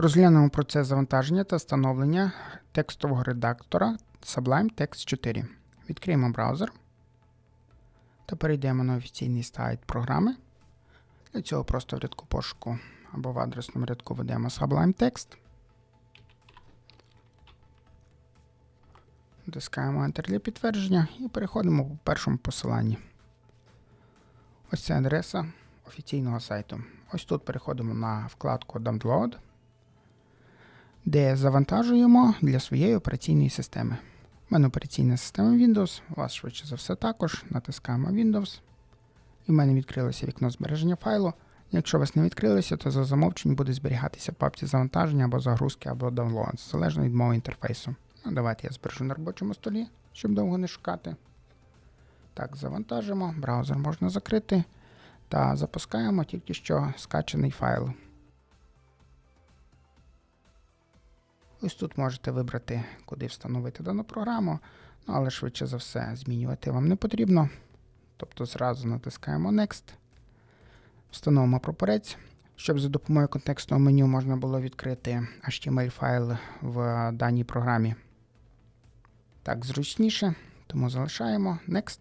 Розглянемо процес завантаження та встановлення текстового редактора Sublime Text 4. Відкриємо браузер та перейдемо на офіційний сайт програми. Для цього просто в рядку пошуку або в адресному рядку введемо Sublime Text. Натискаємо Enter для підтвердження і переходимо по першому посиланні. Ось це адреса офіційного сайту. Ось тут переходимо на вкладку Download, де завантажуємо для своєї операційної системи. У мене операційна система Windows, у вас швидше за все також. Натискаємо Windows. І в мене відкрилося вікно збереження файлу. Якщо у вас не відкрилося, то за замовчень буде зберігатися в папці завантаження або загрузки, або download, залежно від мого інтерфейсу. Ну, давайте я збережу на робочому столі, щоб довго не шукати. Так, завантажимо, браузер можна закрити та запускаємо тільки що скачаний файл. Ось тут можете вибрати, куди встановити дану програму, ну, але швидше за все змінювати вам не потрібно. Тобто зразу натискаємо Next, встановимо прапорець. Щоб за допомогою контекстного меню можна було відкрити HTML файл в даній програмі. Так, зручніше, тому залишаємо Next,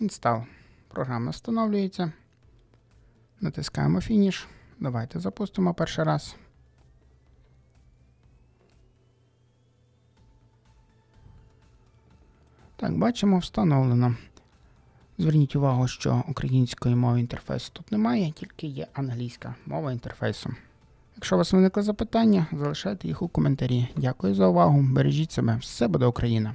Install. Програма встановлюється. Натискаємо Finish. Давайте запустимо перший раз. Так, бачимо, встановлено. Зверніть увагу, що української мови інтерфейсу тут немає, тільки є англійська мова інтерфейсу. Якщо у вас виникли запитання, залишайте їх у коментарі. Дякую за увагу. Бережіть себе. Все буде Україна!